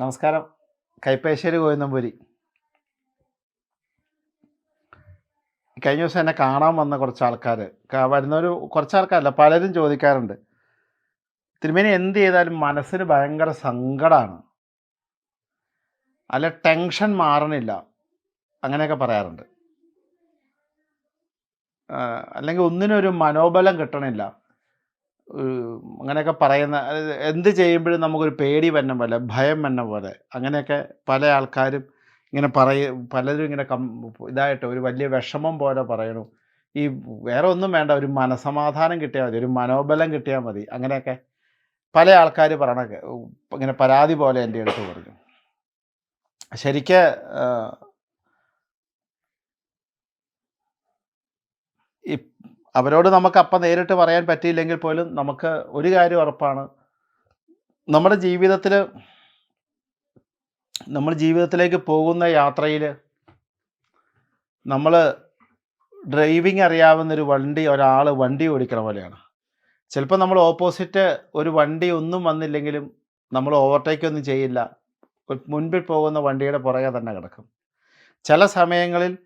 നമസ്കാരം. കൈപ്പേശ്ശേരി ഗോവിന്ദംപുരി കഴിഞ്ഞ ദിവസം എന്നെ കാണാൻ വന്ന കുറച്ച് ആൾക്കാർ വരുന്നൊരു കുറച്ച് ആൾക്കാരല്ല പലരും ചോദിക്കാറുണ്ട്. തിരുമേനി എന്ത് ചെയ്താലും മനസ്സിന് ഭയങ്കര സങ്കടമാണ് അല്ല ടെൻഷൻ മാറണില്ല. അങ്ങനെയൊക്കെ പറയാറുണ്ട്. അല്ലെങ്കിൽ ഒന്നിനൊരു മനോബലം കിട്ടണില്ല. അങ്ങനെയൊക്കെ പറയുന്ന എന്ത് ചെയ്യുമ്പോഴും നമുക്കൊരു പേടി വന്ന പോലെ ഭയം വന്ന പോലെ അങ്ങനെയൊക്കെ പല ആൾക്കാരും ഇങ്ങനെ പറയ പലരും ഇങ്ങനെ കം ഇതായിട്ട് ഒരു വലിയ വിഷമം പോലെ പറയണു. ഈ വേറെ ഒന്നും വേണ്ട ഒരു മനസമാധാനം കിട്ടിയാൽ മതി ഒരു മനോബലം കിട്ടിയാൽ മതി അങ്ങനെയൊക്കെ പല ആൾക്കാർ പറയണ ഇങ്ങനെ പരാതി പോലെ എന്റെ അടുത്ത് പറഞ്ഞു. ശരിക്ക് അവരോട് നമുക്ക് അപ്പം നേരിട്ട് പറയാൻ പറ്റിയില്ലെങ്കിൽ പോലും നമുക്ക് ഒരു കാര്യം ഉറപ്പാണ്. നമ്മുടെ ജീവിതത്തിൽ നമ്മൾ ജീവിതത്തിലേക്ക് പോകുന്ന യാത്രയിൽ നമ്മൾ ഡ്രൈവിംഗ് അറിയാവുന്ന ഒരു വണ്ടി ഒരാൾ വണ്ടി ഓടിക്കണ പോലെയാണ്. ചിലപ്പോൾ നമ്മൾ ഓപ്പോസിറ്റ് ഒരു വണ്ടി ഒന്നും വന്നില്ലെങ്കിലും നമ്മൾ ഓവർടേക്ക് ഒന്നും ചെയ്യില്ല. മുൻപിൽ പോകുന്ന വണ്ടിയുടെ പുറകെ തന്നെ കിടക്കും. ചില സമയങ്ങളിൽ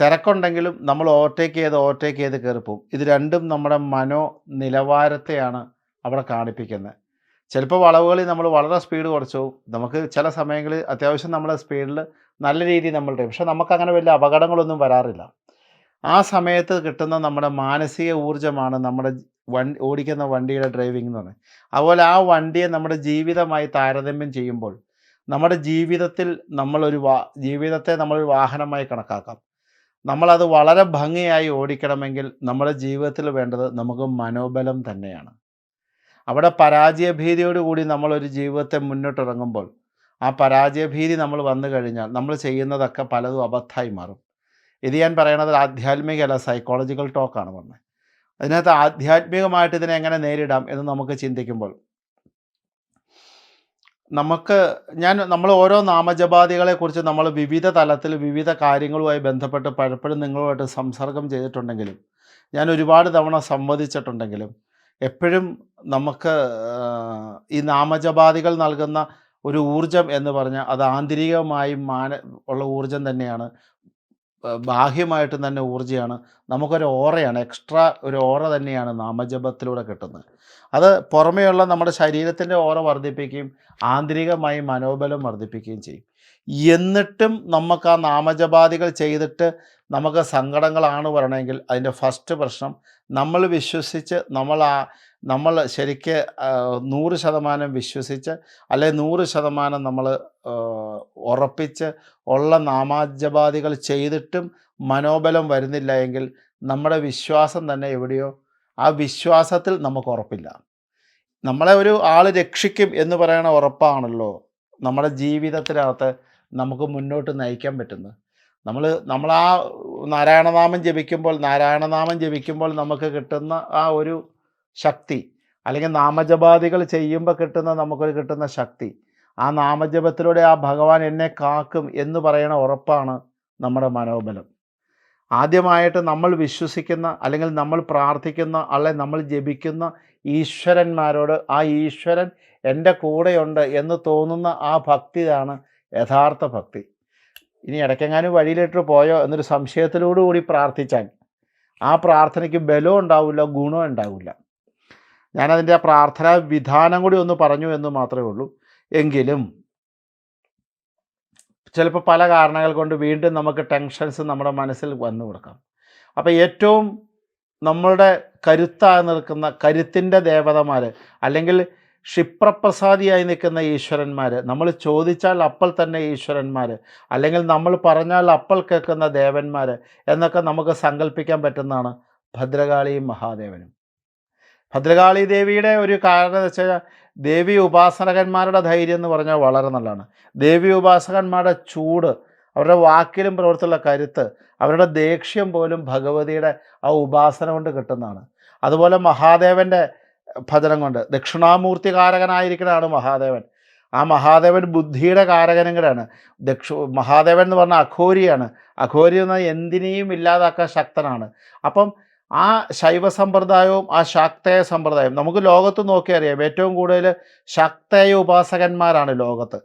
തിരക്കുണ്ടെങ്കിലും നമ്മൾ ഓവർടേക്ക് ചെയ്ത് ഓവർടേക്ക് ചെയ്ത് കയറിപ്പോവും ഇത് രണ്ടും നമ്മുടെ മനോ നിലവാരത്തെയാണ് അവിടെ കാണിപ്പിക്കുന്നത്. ചിലപ്പോൾ വളവുകളിൽ നമ്മൾ വളരെ സ്പീഡ് കുറച്ചു. പോകും നമുക്ക് ചില സമയങ്ങളിൽ അത്യാവശ്യം നമ്മളെ സ്പീഡിൽ നല്ല രീതിയിൽ നമ്മൾ ഡ്രൈവ് പക്ഷെ നമുക്കങ്ങനെ വലിയ അപകടങ്ങളൊന്നും വരാറില്ല. ആ സമയത്ത് കിട്ടുന്ന നമ്മുടെ മാനസിക ഊർജമാണ് നമ്മുടെ വണ്ടി ഓടിക്കുന്ന വണ്ടിയുടെ ഡ്രൈവിംഗ് എന്ന് പറയുന്നത്. അതുപോലെ ആ വണ്ടിയെ നമ്മുടെ ജീവിതമായി താരതമ്യം ചെയ്യുമ്പോൾ നമ്മുടെ ജീവിതത്തിൽ നമ്മളൊരു വാ ജീവിതത്തെ നമ്മളൊരു വാഹനമായി കണക്കാക്കാം. നമ്മളത് വളരെ ഭംഗിയായി ഓടിക്കണമെങ്കിൽ നമ്മുടെ ജീവിതത്തിൽ വേണ്ടത് നമുക്ക് മനോബലം തന്നെയാണ്. അവിടെ പരാജയഭീതിയോടുകൂടി നമ്മളൊരു ജീവിതത്തെ മുന്നോട്ടിറങ്ങുമ്പോൾ ആ പരാജയഭീതി നമ്മൾ വന്നു കഴിഞ്ഞാൽ നമ്മൾ ചെയ്യുന്നതൊക്കെ പലതും അബദ്ധമായി മാറും. ഇത് ഞാൻ പറയണത് ആധ്യാത്മികമല്ല സൈക്കോളജിക്കൽ ടോക്കാണ് പറഞ്ഞത് അതിനകത്ത് ആധ്യാത്മികമായിട്ട് ഇതിനെ എങ്ങനെ നേരിടാം എന്ന് നമുക്ക് ചിന്തിക്കുമ്പോൾ നമുക്ക് ഞാൻ നമ്മൾ ഓരോ നാമജപാദികളെക്കുറിച്ച് നമ്മൾ വിവിധ തലത്തിൽ വിവിധ കാര്യങ്ങളുമായി ബന്ധപ്പെട്ട് പലപ്പോഴും നിങ്ങളുമായിട്ട് സംസർഗം ചെയ്തിട്ടുണ്ടെങ്കിലും ഞാൻ ഒരുപാട് തവണ സംവദിച്ചിട്ടുണ്ടെങ്കിലും എപ്പോഴും നമുക്ക് ഈ നാമജപാദികൾ നൽകുന്ന ഒരു ഊർജം എന്ന് പറഞ്ഞാൽ അത് ആന്തരികമായും മാന ഉള്ള ഊർജം തന്നെയാണ്. ബാഹ്യമായിട്ടും തന്നെ ഊർജയാണ്. നമുക്കൊരു ഓറയാണ് എക്സ്ട്രാ ഒരു ഓറ തന്നെയാണ് നാമജപത്തിലൂടെ കിട്ടുന്നത്. അത് പുറമേയുള്ള നമ്മുടെ ശരീരത്തിന്റെ ഓറ വർദ്ധിപ്പിക്കുകയും ആന്തരികമായി മനോബലം വർദ്ധിപ്പിക്കുകയും ചെയ്യും. എന്നിട്ടും നമുക്ക് ആ നാമജപാദികൾ ചെയ്തിട്ട് നമുക്ക് സങ്കടങ്ങളാണ് പറയണമെങ്കിൽ അതിന്റെ ഫസ്റ്റ് പ്രശ്നം നമ്മൾ വിശ്വസിച്ച് നമ്മൾ ആ നമ്മൾ ശരിക്ക് നൂറ് ശതമാനം വിശ്വസിച്ച് അല്ലെ നൂറ് ശതമാനം നമ്മൾ ഉറപ്പിച്ച് ഉള്ള നാമാജപാദികൾ ചെയ്തിട്ടും മനോബലം വരുന്നില്ല എങ്കിൽ നമ്മുടെ വിശ്വാസം തന്നെ എവിടെയോ ആ വിശ്വാസത്തിൽ നമുക്ക് ഉറപ്പില്ല. നമ്മളെ ഒരു ആൾ രക്ഷിക്കും എന്ന് പറയണ ഉറപ്പാണല്ലോ. നമ്മുടെ ജീവിതത്തിനകത്ത് നമുക്ക് മുന്നോട്ട് നയിക്കാൻ പറ്റുന്നത്. നമ്മൾ നമ്മൾ ആ നാരായണനാമം ജപിക്കുമ്പോൾ നാരായണനാമം ജപിക്കുമ്പോൾ നമുക്ക് കിട്ടുന്ന ആ ഒരു ശക്തി അല്ലെങ്കിൽ നാമജപാദികൾ ചെയ്യുമ്പോൾ കിട്ടുന്ന നമുക്കൊരു കിട്ടുന്ന ശക്തി ആ നാമജപത്തിലൂടെ ആ ഭഗവാൻ എന്നെ കാക്കും എന്ന് പറയണ ഉറപ്പാണ് നമ്മുടെ മനോബലം. ആദ്യമായിട്ട് നമ്മൾ വിശ്വസിക്കുന്ന അല്ലെങ്കിൽ നമ്മൾ പ്രാർത്ഥിക്കുന്ന അല്ലെ നമ്മൾ ജപിക്കുന്ന ഈശ്വരന്മാരോട് ആ ഈശ്വരൻ എന്റെ കൂടെയുണ്ട് എന്ന് തോന്നുന്ന ആ ഭക്തിയാണ് യഥാർത്ഥ ഭക്തി. ഇനി ഇടയ്ക്കെങ്ങാനും വഴിയിലിട്ട് പോയോ എന്നൊരു സംശയത്തിലൂടെ കൂടി പ്രാർത്ഥിച്ചാൽ ആ പ്രാർത്ഥനയ്ക്ക് ബലവും ഉണ്ടാവില്ല ഗുണവും ഉണ്ടാവില്ല. ഞാനതിന്റെ ആ പ്രാർത്ഥനാ വിധാനം കൂടി ഒന്ന് പറഞ്ഞു എന്ന് മാത്രമേ ഉള്ളൂ. എങ്കിലും ചിലപ്പോൾ പല കാരണങ്ങൾ കൊണ്ട് വീണ്ടും നമുക്ക് ടെൻഷൻസ് നമ്മുടെ മനസ്സിൽ വന്നു കൊടുക്കാം. അപ്പോൾ ഏറ്റവും നമ്മളുടെ കരുത്തായി നിൽക്കുന്ന കരുത്തിന്റെ ദേവതമാർ അല്ലെങ്കിൽ ക്ഷിപ്രപ്രസാദിയായി നിൽക്കുന്ന ഈശ്വരന്മാർ നമ്മൾ ചോദിച്ചാൽ അപ്പോൾ തന്നെ ഈശ്വരന്മാർ അല്ലെങ്കിൽ നമ്മൾ പറഞ്ഞാൽ അപ്പോൾ കേൾക്കുന്ന ദേവന്മാർ എന്നൊക്കെ നമുക്ക് സങ്കല്പിക്കാൻ പറ്റുന്നതാണ് ഭദ്രകാളിയും മഹാദേവനും. ഭദ്രകാളി ദേവിയുടെ ഒരു കാരണം എന്ന് വെച്ചാൽ ദേവി ഉപാസനകന്മാരുടെ ധൈര്യം എന്ന് പറഞ്ഞാൽ വളരെ നല്ലതാണ്. ദേവി ഉപാസകന്മാരുടെ ചൂട് അവരുടെ വാക്കിലും പ്രവൃത്തിയുള്ള കരുത്ത് അവരുടെ ദേഷ്യം പോലും ഭഗവതിയുടെ ആ ഉപാസന കൊണ്ട് കിട്ടുന്നതാണ്. അതുപോലെ മഹാദേവന്റെ ഭജനം കൊണ്ട്. ദക്ഷിണാമൂർത്തി കാരകനായിരിക്കണാണ് മഹാദേവൻ. ആ മഹാദേവൻ ബുദ്ധിയുടെ കാരകനും കൂടെയാണ് ദക്ഷ മഹാദേവൻ എന്ന് പറഞ്ഞാൽ അഘോരിയാണ്. അഘോരി എന്ന എന്തിനേയും ഇല്ലാതാക്കാൻ ശക്തനാണ്. അപ്പം ആ ശൈവ സമ്പ്രദായവും ആ ശാക്തേയ സമ്പ്രദായവും നമുക്ക് ലോകത്ത് നോക്കിയറിയാം ഏറ്റവും കൂടുതൽ ശാക്തേയ ഉപാസകന്മാരാണ് ലോകത്ത്.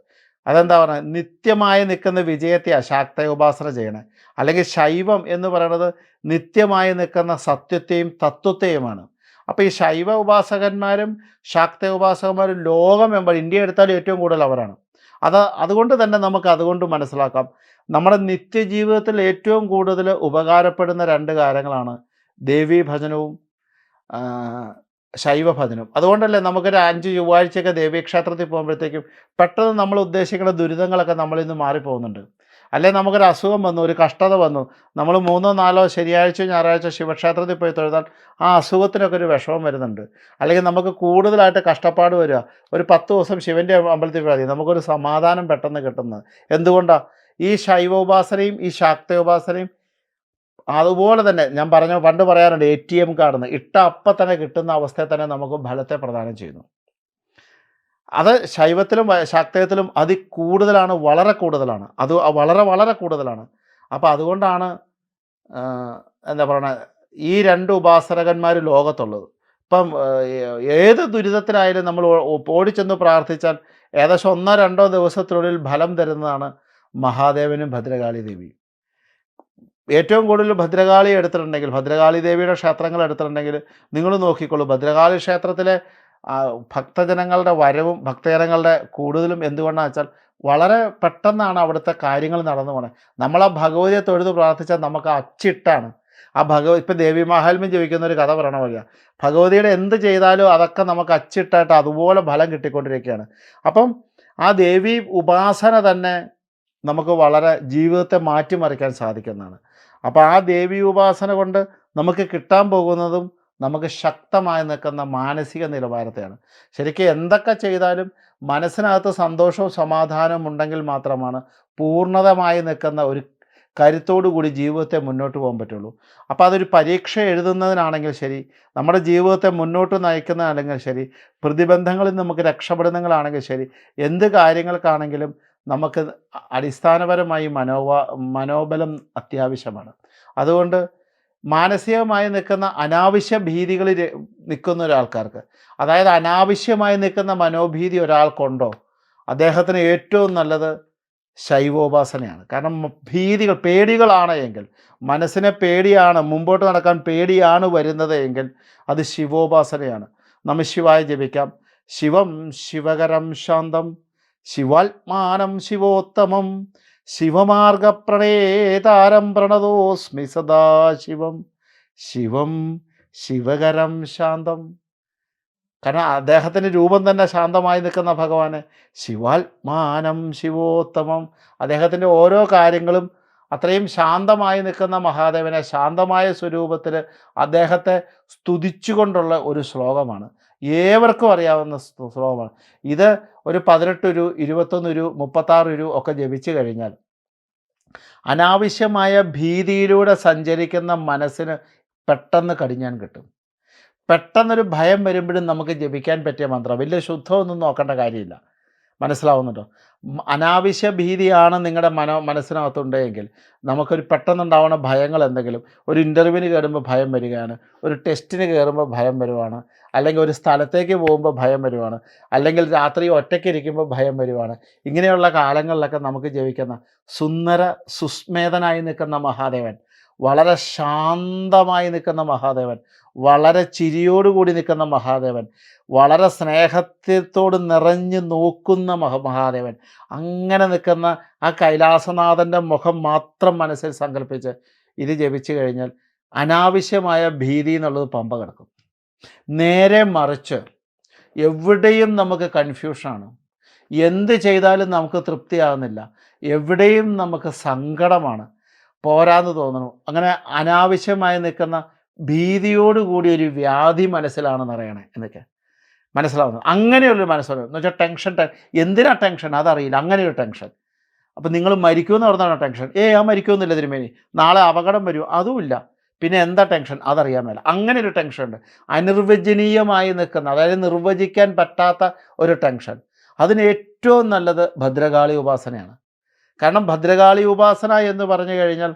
അതെന്താ പറയുക നിത്യമായി നിൽക്കുന്ന വിജയത്തെയാണ് ശാക്തയ ഉപാസന ചെയ്യണേ. അല്ലെങ്കിൽ ശൈവം എന്ന് പറയുന്നത് നിത്യമായി നിൽക്കുന്ന സത്യത്തെയും തത്വത്തെയുമാണ്. അപ്പോൾ ഈ ശൈവ ഉപാസകന്മാരും ശാക്ത ഉപാസകന്മാരും ലോകമെമ്പാടും ഇന്ത്യ എടുത്താലും ഏറ്റവും കൂടുതൽ അവരാണ്. അത് അതുകൊണ്ട് തന്നെ നമുക്ക് അതുകൊണ്ട് മനസ്സിലാക്കാം. നമ്മുടെ നിത്യജീവിതത്തിൽ ഏറ്റവും കൂടുതൽ ഉപകാരപ്പെടുന്ന രണ്ട് കാര്യങ്ങളാണ് ദേവീ ഭജനവും ശൈവഭജനം അതുകൊണ്ടല്ലേ നമുക്കൊരു അഞ്ച് ചൊവ്വാഴ്ചയൊക്കെ ദേവീക്ഷേത്രത്തിൽ പോകുമ്പോഴത്തേക്കും പെട്ടെന്ന് നമ്മൾ ഉദ്ദേശിക്കുന്ന ദുരിതങ്ങളൊക്കെ നമ്മളിന്ന് മാറിപ്പോകുന്നുണ്ട്. അല്ലെ നമുക്കൊരു അസുഖം വന്നു ഒരു കഷ്ടത വന്നു. നമ്മൾ മൂന്നോ നാലോ ശനിയാഴ്ച ഞായറാഴ്ച ശിവക്ഷേത്രത്തിൽ പോയി തൊഴുതാൽ ആ അസുഖത്തിനൊക്കെ ഒരു വിഷമം വരുന്നുണ്ട്. അല്ലെങ്കിൽ നമുക്ക് കൂടുതലായിട്ട് കഷ്ടപ്പാട് വരിക. ഒരു പത്ത് ദിവസം ശിവന്റെ അമ്പലത്തിൽ പോയാൽ നമുക്കൊരു സമാധാനം പെട്ടെന്ന് കിട്ടുന്നത്. എന്തുകൊണ്ടാണ് ഈ ശൈവോപാസനയും ഈ ശാക്തോപാസനയും അതുപോലെ തന്നെ ഞാൻ പറഞ്ഞ പണ്ട് പറയാറുണ്ട് എ ടി എം കാർഡ് ഇട്ട അപ്പം തന്നെ കിട്ടുന്ന അവസ്ഥയെ തന്നെ നമുക്ക് ഫലത്തെ പ്രദാനം ചെയ്യുന്നു. അത് ശൈവത്തിലും ശാക്തത്തിലും അതി കൂടുതലാണ് വളരെ കൂടുതലാണ്. അത് വളരെ വളരെ കൂടുതലാണ്. അപ്പോൾ അതുകൊണ്ടാണ് എന്താ പറയണ ഈ രണ്ട് ഉപാസകന്മാർ ലോകത്തുള്ളത്. ഇപ്പം ഏത് ദുരിതത്തിലായാലും നമ്മൾ ഓടിച്ചെന്ന് പ്രാർത്ഥിച്ചാൽ ഏകദേശം ഒന്നോ രണ്ടോ ദിവസത്തിനുള്ളിൽ ഫലം തരുന്നതാണ് മഹാദേവനും ഭദ്രകാളി ദേവിയും. ഏറ്റവും കൂടുതൽ ഭദ്രകാളി എടുത്തിട്ടുണ്ടെങ്കിൽ ഭദ്രകാളി ദേവിയുടെ ക്ഷേത്രങ്ങൾ എടുത്തിട്ടുണ്ടെങ്കിൽ നിങ്ങൾ നോക്കിക്കോളൂ ഭദ്രകാളി ക്ഷേത്രത്തിലെ ഭക്തജനങ്ങളുടെ വരവും ഭക്തജനങ്ങളുടെ കൂടുതലും എന്തുകൊണ്ടാണെന്ന് വെച്ചാൽ വളരെ പെട്ടെന്നാണ് അവിടുത്തെ കാര്യങ്ങൾ നടന്നു പോകുന്നത് നമ്മൾ ആ ഭഗവതിയെ തൊഴുത് പ്രാർത്ഥിച്ചാൽ നമുക്ക് അച്ചിട്ടാണ്. ആ ഭഗവതി ഇപ്പം ദേവി മഹാത്മ്യം ജപിക്കുന്ന ഒരു കഥ പറയണ പോലെയാണ് ഭഗവതിയുടെ എന്ത് ചെയ്താലും അതൊക്കെ നമുക്ക് അച്ചിട്ടായിട്ട് അതുപോലെ ഫലം കിട്ടിക്കൊണ്ടിരിക്കുകയാണ്. അപ്പം ആ ദേവി ഉപാസന തന്നെ നമുക്ക് വളരെ ജീവിതത്തെ മാറ്റിമറിക്കാൻ സാധിക്കുന്നതാണ്. അപ്പോൾ ആ ദേവി ഉപാസന കൊണ്ട് നമുക്ക് കിട്ടാൻ പോകുന്നതും നമുക്ക് ശക്തമായി നിൽക്കുന്ന മാനസിക നിലവാരത്തെയാണ്. ശരിക്കും എന്തൊക്കെ ചെയ്താലും മനസ്സിനകത്ത് സന്തോഷവും സമാധാനവും ഉണ്ടെങ്കിൽ മാത്രമാണ് പൂർണതമായി നിൽക്കുന്ന ഒരു കൂടി ജീവിതത്തെ മുന്നോട്ട് പോകാൻ പറ്റുള്ളൂ. അപ്പോൾ അതൊരു പരീക്ഷ എഴുതുന്നതിനാണെങ്കിൽ ശരി നമ്മുടെ ജീവിതത്തെ മുന്നോട്ട് നയിക്കുന്നതാണെങ്കിൽ ശരി പ്രതിബന്ധങ്ങളിൽ നമുക്ക് രക്ഷപ്പെടുന്നതാണെങ്കിൽ ശരി എന്ത് കാര്യങ്ങൾക്കാണെങ്കിലും നമുക്ക് അടിസ്ഥാനപരമായി മനോവ മനോബലം അത്യാവശ്യമാണ്. അതുകൊണ്ട് മാനസികമായി നിൽക്കുന്ന അനാവശ്യ ഭീതികളിൽ നിൽക്കുന്ന ഒരാൾക്കാർക്ക്. അതായത് അനാവശ്യമായി നിൽക്കുന്ന മനോഭീതി ഒരാൾക്കുണ്ടോ? അദ്ദേഹത്തിന് ഏറ്റവും നല്ലത് ശൈവോപാസനയാണ്. കാരണം ഭീതികൾ പേടികളാണ് എങ്കിൽ മനസ്സിനെ പേടിയാണ് മുമ്പോട്ട് നടക്കാൻ പേടിയാണ് വരുന്നത് എങ്കിൽ അത് ശിവോപാസനയാണ്. നമ്മൾ ശിവായ ജപിക്കാം. ശിവം ശിവകരം ശാന്തം ശിവാത്മാനം ശിവോത്തമം ശിവമാർഗപ്രണേതാരം പ്രണതോസ്മി സദാശിവം. ശിവം ശിവകരം ശാന്തം. കാരണം അദ്ദേഹത്തിന്റെ രൂപം തന്നെ ശാന്തമായി നിൽക്കുന്ന ഭഗവാന്. ശിവാത്മാനം ശിവോത്തമം. അദ്ദേഹത്തിന്റെ ഓരോ കാര്യങ്ങളും അത്രയും ശാന്തമായി നിൽക്കുന്ന മഹാദേവനെ ശാന്തമായ സ്വരൂപത്തിൽ അദ്ദേഹത്തെ സ്തുതിച്ചുകൊണ്ടുള്ള ഒരു ശ്ലോകമാണ്. ഏവർക്കും അറിയാവുന്ന ശ്ലോകമാണ്. ഇത് ഒരു പതിനെട്ട് ഒരു ഇരുപത്തൊന്ന് ഒരു മുപ്പത്താറ് ഒരു ഒക്കെ ജപിച്ചു കഴിഞ്ഞാൽ അനാവശ്യമായ ഭീതിയിലൂടെ സഞ്ചരിക്കുന്ന മനസ്സിന് പെട്ടെന്ന് കടിഞ്ഞാൻ കിട്ടും. പെട്ടെന്നൊരു ഭയം വരുമ്പോഴും നമുക്ക് ജപിക്കാൻ പറ്റിയ മന്ത്രം. വലിയ ശുദ്ധമൊന്നും നോക്കേണ്ട കാര്യമില്ല. മനസ്സിലാവുന്നുണ്ടോ? അനാവശ്യ ഭീതിയാണ് നിങ്ങളുടെ മനോ മനസ്സിനകത്തുണ്ടെങ്കിൽ നമുക്കൊരു പെട്ടെന്നുണ്ടാവുന്ന ഭയങ്ങൾ എന്തെങ്കിലും ഒരു ഇന്റർവ്യൂവിന് കയറുമ്പോൾ ഭയം വരികയാണ് ഒരു ടെസ്റ്റിന് കയറുമ്പോൾ ഭയം വരുവാണ് അല്ലെങ്കിൽ ഒരു സ്ഥലത്തേക്ക് പോകുമ്പോൾ ഭയം വരുവാണ് അല്ലെങ്കിൽ രാത്രി ഒറ്റയ്ക്ക് ഇരിക്കുമ്പോൾ ഭയം വരുവാണ്. ഇങ്ങനെയുള്ള കാലങ്ങളിലൊക്കെ നമുക്ക് ജീവിക്കുന്ന സുന്ദര സുസ്മേതനായി നിൽക്കുന്ന മഹാദേവൻ വളരെ ശാന്തമായി നിൽക്കുന്ന മഹാദേവൻ വളരെ ചിരിയോടുകൂടി നിൽക്കുന്ന മഹാദേവൻ വളരെ സ്നേഹത്തോട് നിറഞ്ഞു നോക്കുന്ന മഹ മഹാദേവൻ അങ്ങനെ നിൽക്കുന്ന ആ കൈലാസനാഥന്റെ മുഖം മാത്രം മനസ്സിൽ സങ്കല്പിച്ച് ഇത് ജപിച്ചു കഴിഞ്ഞാൽ അനാവശ്യമായ ഭീതി എന്നുള്ളത് പമ്പ കിടക്കും. നേരെ മറിച്ച് എവിടെയും നമുക്ക് കൺഫ്യൂഷനാണ്. എന്ത് ചെയ്താലും നമുക്ക് തൃപ്തിയാകുന്നില്ല എവിടെയും നമുക്ക് സങ്കടമാണ്. പോരാന്ന് തോന്നണു. അങ്ങനെ അനാവശ്യമായി നിൽക്കുന്ന ഭീതിയോടുകൂടി ഒരു വ്യാധി മനസ്സിലാണെന്ന് അറിയണേ എന്നൊക്കെ. മനസ്സിലാവുന്നത്. അങ്ങനെയുള്ളൊരു മനസ്സിലാവും എന്ന് വെച്ചാൽ ടെൻഷൻ എന്തിനാ ടെൻഷൻ അതറിയില്ല. അങ്ങനെയൊരു ടെൻഷൻ അപ്പം നിങ്ങൾ മരിക്കുമെന്ന് പറഞ്ഞാണ് ടെൻഷൻ ഏ ആ മരിക്കുമെന്നില്ല തിരുമേനി. നാളെ അപകടം വരും. അതുമില്ല. പിന്നെ എന്താ ടെൻഷൻ അതറിയാൻ മേല. അങ്ങനെ ഒരു ടെൻഷൻ ഉണ്ട്. അനിർവചനീയമായി നിൽക്കുന്ന അതായത് നിർവചിക്കാൻ പറ്റാത്ത ഒരു ടെൻഷൻ അതിന് ഏറ്റവും നല്ലത് ഭദ്രകാളി ഉപാസനയാണ്. കാരണം ഭദ്രകാളി ഉപാസന എന്ന് പറഞ്ഞു കഴിഞ്ഞാൽ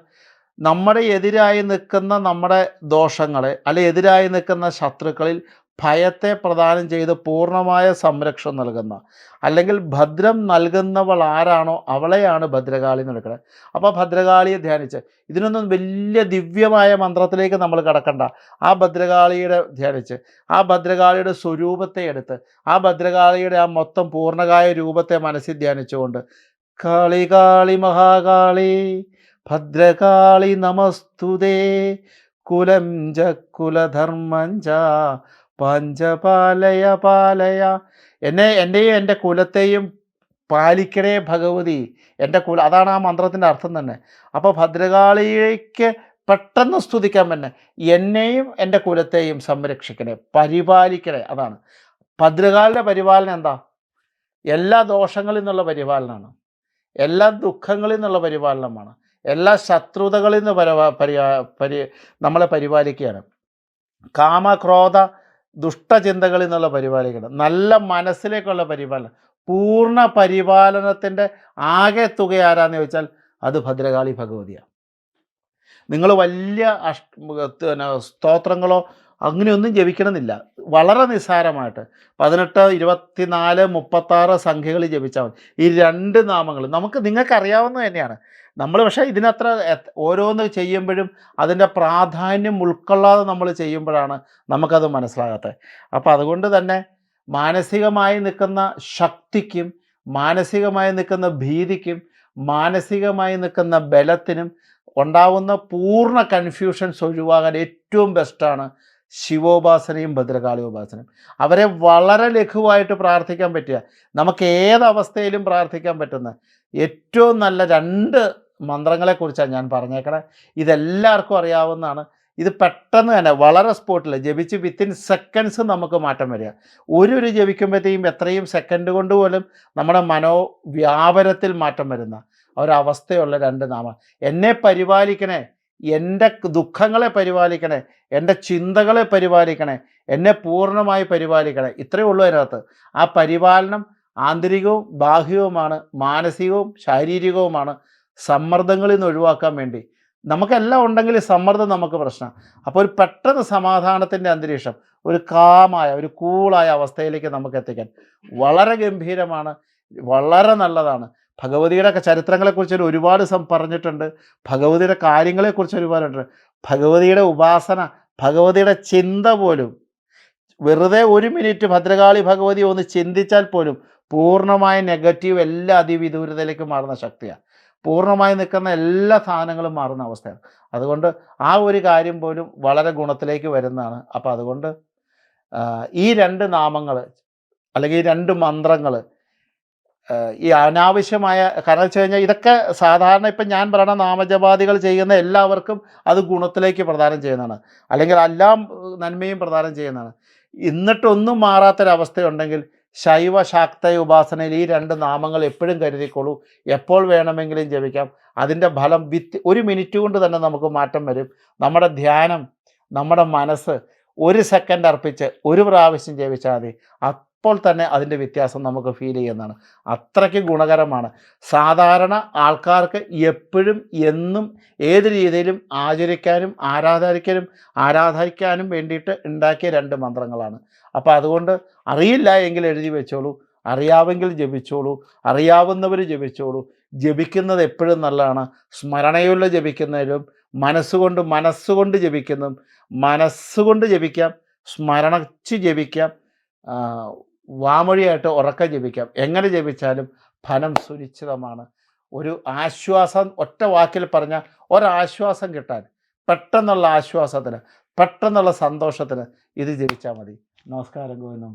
നമ്മുടെ എതിരായി നിൽക്കുന്ന നമ്മുടെ ദോഷങ്ങളെ അല്ലെ എതിരായി നിൽക്കുന്ന ശത്രുക്കളിൽ ഭയത്തെ പ്രദാനം ചെയ്ത് പൂർണമായ സംരക്ഷണം നൽകുന്ന അല്ലെങ്കിൽ ഭദ്രം നൽകുന്നവൾ ആരാണോ അവളെയാണ് ഭദ്രകാളി എന്ന് എടുക്കുന്നത് അപ്പോൾ ഭദ്രകാളിയെ ധ്യാനിച്ച് ഇതിനൊന്നും വലിയ ദിവ്യമായ മന്ത്രത്തിലേക്ക് നമ്മൾ കടക്കണ്ട. ആ ഭദ്രകാളിയുടെ ധ്യാനിച്ച് ആ ഭദ്രകാളിയുടെ സ്വരൂപത്തെ എടുത്ത് ആ ഭദ്രകാളിയുടെ ആ മൊത്തം പൂർണകായ രൂപത്തെ മനസ്സിൽ ധ്യാനിച്ചുകൊണ്ട് കാളി കാളി മഹാകാളി ഭദ്രകാളി നമസ്തുതേ. കുലം ച കുലധർമ്മം ച പഞ്ചപാലയ പാലയ. എന്നെ എന്റെയും എന്റെ കുലത്തെയും പാലിക്കണേ ഭഗവതി. എന്റെ കുല അതാണ് ആ മന്ത്രത്തിന്റെ അർത്ഥം തന്നെ. അപ്പോൾ ഭദ്രകാളിയേക്ക് പെട്ടെന്ന് സ്തുതിക്കാൻ തന്നെ എന്നെയും എന്റെ കുലത്തെയും സംരക്ഷിക്കണേ പരിപാലിക്കണേ അതാണ്. ഭദ്രകാളിയുടെ പരിപാലനം എന്താ? എല്ലാ ദോഷങ്ങളിൽ നിന്നുള്ള പരിപാലനമാണ്. എല്ലാ ദുഃഖങ്ങളിൽ നിന്നുള്ള പരിപാലനമാണ്. എല്ലാ ശത്രുതകളിൽ നിന്ന് പരിപാ പരി പരി നമ്മളെ പരിപാലിക്കുകയാണ്. കാമക്രോധ ദുഷ്ടചിന്തകളിൽ നിന്നുള്ള പരിപാലിക്കണം നല്ല മനസ്സിലേക്കുള്ള പരിപാലനം. പൂർണ പരിപാലനത്തിന്റെ ആകെ തുക ആരാന്ന് ചോദിച്ചാൽ അത് ഭദ്രകാളി ഭഗവതിയാണ്. നിങ്ങൾ വലിയ അഷ്ട സ്തോത്രങ്ങളോ അങ്ങനെയൊന്നും ജപിക്കണമെന്നില്ല. വളരെ നിസ്സാരമായിട്ട് പതിനെട്ട് ഇരുപത്തിനാല് മുപ്പത്താറ് സംഖ്യകൾ ജപിച്ചാൽ മതി. ഈ രണ്ട് നാമങ്ങൾ നമുക്ക് നിങ്ങൾക്ക് അറിയാവുന്നത് തന്നെയാണ്. നമ്മൾ പക്ഷേ ഇതിനത്ര ഓരോന്ന് ചെയ്യുമ്പോഴും അതിന്റെ പ്രാധാന്യം ഉൾക്കൊള്ളാതെ നമ്മൾ ചെയ്യുമ്പോഴാണ് നമുക്കത് മനസ്സിലാകാത്തത്. അപ്പോൾ അതുകൊണ്ട് തന്നെ മാനസികമായി നിൽക്കുന്ന ശക്തിക്കും മാനസികമായി നിൽക്കുന്ന ഭീതിക്കും മാനസികമായി നിൽക്കുന്ന ബലത്തിനും ഉണ്ടാവുന്ന പൂർണ കൺഫ്യൂഷൻസ് ഒഴിവാകാൻ ഏറ്റവും ബെസ്റ്റാണ് ശിവോപാസനയും ഭദ്രകാളി ഉപാസനയും അവരെ വളരെ ലഘുവായിട്ട് പ്രാർത്ഥിക്കാൻ പറ്റുക. നമുക്ക് ഏതവസ്ഥയിലും പ്രാർത്ഥിക്കാൻ പറ്റുന്ന ഏറ്റവും നല്ല രണ്ട് മന്ത്രങ്ങളെക്കുറിച്ചാണ് ഞാൻ പറഞ്ഞേക്കണേ. ഇതെല്ലാവർക്കും അറിയാവുന്നതാണ്. ഇത് പെട്ടെന്ന് തന്നെ വളരെ സ്പോട്ടിൽ ജപിച്ച് വിത്തിൻ സെക്കൻഡ്സ് നമുക്ക് മാറ്റം വരിക. ഒരു ഒരു ജപിക്കുമ്പോഴത്തേക്കും എത്രയും സെക്കൻഡ് കൊണ്ട് പോലും നമ്മുടെ മനോവ്യാപനത്തിൽ മാറ്റം വരുന്ന ഒരവസ്ഥയുള്ള രണ്ട് നാമ. എന്നെ പരിപാലിക്കണേ. എന്റെ ദുഃഖങ്ങളെ പരിപാലിക്കണേ എന്റെ ചിന്തകളെ പരിപാലിക്കണേ എന്നെ പൂർണമായി പരിപാലിക്കണേ. ഇത്രയേ ഉള്ളൂ അതിനകത്ത്. ആ പരിപാലനം ആന്തരികവും ബാഹ്യവുമാണ് മാനസികവും ശാരീരികവുമാണ് സമ്മർദ്ദങ്ങളിൽ നിന്ന് ഒഴിവാക്കാൻ വേണ്ടി. നമുക്കെല്ലാം ഉണ്ടെങ്കിൽ സമ്മർദ്ദം നമുക്ക് പ്രശ്നം അപ്പോൾ ഒരു പെട്ടെന്ന് സമാധാനത്തിന്റെ അന്തരീക്ഷം ഒരു കാമായ ഒരു കൂളായ അവസ്ഥയിലേക്ക് നമുക്ക് എത്തിക്കാൻ വളരെ ഗംഭീരമാണ് വളരെ നല്ലതാണ്. ഭഗവതിയുടെ ചരിത്രങ്ങളെക്കുറിച്ച് ഒരുപാട് സം പറഞ്ഞിട്ടുണ്ട്. ഭഗവതിയുടെ കാര്യങ്ങളെക്കുറിച്ച് ഒരുപാടുണ്ട് ഭഗവതിയുടെ ഉപാസന ഭഗവതിയുടെ ചിന്ത പോലും. വെറുതെ ഒരു മിനിറ്റ് ഭദ്രകാളി ഭഗവതി ഒന്ന് ചിന്തിച്ചാൽ പോലും പൂർണമായ നെഗറ്റീവ് എല്ലാ അതിവിദൂരതയിലേക്ക് മാറുന്ന ശക്തിയാണ്. പൂർണമായി നിൽക്കുന്ന എല്ലാ സാധനങ്ങളും മാറുന്ന അവസ്ഥയാണ്. അതുകൊണ്ട് ആ ഒരു കാര്യം പോലും വളരെ ഗുണത്തിലേക്ക് വരുന്നതാണ്. അപ്പോൾ അതുകൊണ്ട് ഈ രണ്ട് നാമങ്ങൾ അല്ലെങ്കിൽ ഈ രണ്ട് മന്ത്രങ്ങൾ ഈ അനാവശ്യമായ കാരണം വെച്ച് കഴിഞ്ഞാൽ ഇതൊക്കെ സാധാരണ ഇപ്പം ഞാൻ പറയുന്ന നാമജപാദികൾ ചെയ്യുന്ന എല്ലാവർക്കും അത് ഗുണത്തിലേക്ക് പ്രദാനം ചെയ്യുന്നതാണ്. അല്ലെങ്കിൽ എല്ലാം നന്മയും പ്രദാനം ചെയ്യുന്നതാണ്. എന്നിട്ടൊന്നും മാറാത്തൊരവസ്ഥയുണ്ടെങ്കിൽ ശൈവ ശാക്ത ഉപാസനയിൽ ഈ രണ്ട് നാമങ്ങൾ എപ്പോഴും കരുതിക്കൊള്ളൂ എപ്പോൾ വേണമെങ്കിലും ജപിക്കാം. അതിന്റെ ഫലം വിത്ത് ഒരു മിനിറ്റ് കൊണ്ട് തന്നെ നമുക്ക് മാറ്റം വരും. നമ്മുടെ ധ്യാനം നമ്മുടെ മനസ്സ് ഒരു സെക്കൻഡ് അർപ്പിച്ച് ഒരു പ്രാവശ്യം ജപിച്ചാൽ മതി. അപ്പോൾ തന്നെ അതിന്റെ വ്യത്യാസം നമുക്ക് ഫീൽ ചെയ്യുന്നതാണ്. അത്രയ്ക്ക് ഗുണകരമാണ്. സാധാരണ ആൾക്കാർക്ക് എപ്പോഴും എന്നും ഏത് രീതിയിലും ആചരിക്കാനും ആരാധരിക്കാനും ആരാധിക്കാനും വേണ്ടിയിട്ട് ഉണ്ടാക്കിയ രണ്ട് മന്ത്രങ്ങളാണ്. അപ്പോൾ അതുകൊണ്ട് അറിയില്ല എങ്കിൽ എഴുതി വെച്ചോളൂ. അറിയാവെങ്കിൽ ജപിച്ചോളൂ. അറിയാവുന്നവർ ജപിച്ചോളൂ. ജപിക്കുന്നത് എപ്പോഴും നല്ലതാണ്. സ്മരണയുള്ള ജപിക്കുന്നതിലും മനസ്സുകൊണ്ട് മനസ്സുകൊണ്ട് ജപിക്കുന്നതും മനസ്സുകൊണ്ട് ജപിക്കാം സ്മരണച്ച് ജപിക്കാം. വാമൊഴിയായിട്ട് ഉറക്കം ജപിക്കാം. എങ്ങനെ ജപിച്ചാലും ഫലം സുനിശ്ചിതമാണ്. ഒരു ആശ്വാസം ഒറ്റ വാക്കിൽ പറഞ്ഞാൽ ഒരാശ്വാസം കിട്ടാൻ പെട്ടെന്നുള്ള ആശ്വാസത്തിന് പെട്ടെന്നുള്ള സന്തോഷത്തിന് ഇത് ജപിച്ചാൽ മതി. നമസ്കാരം ഗോവിന്ദം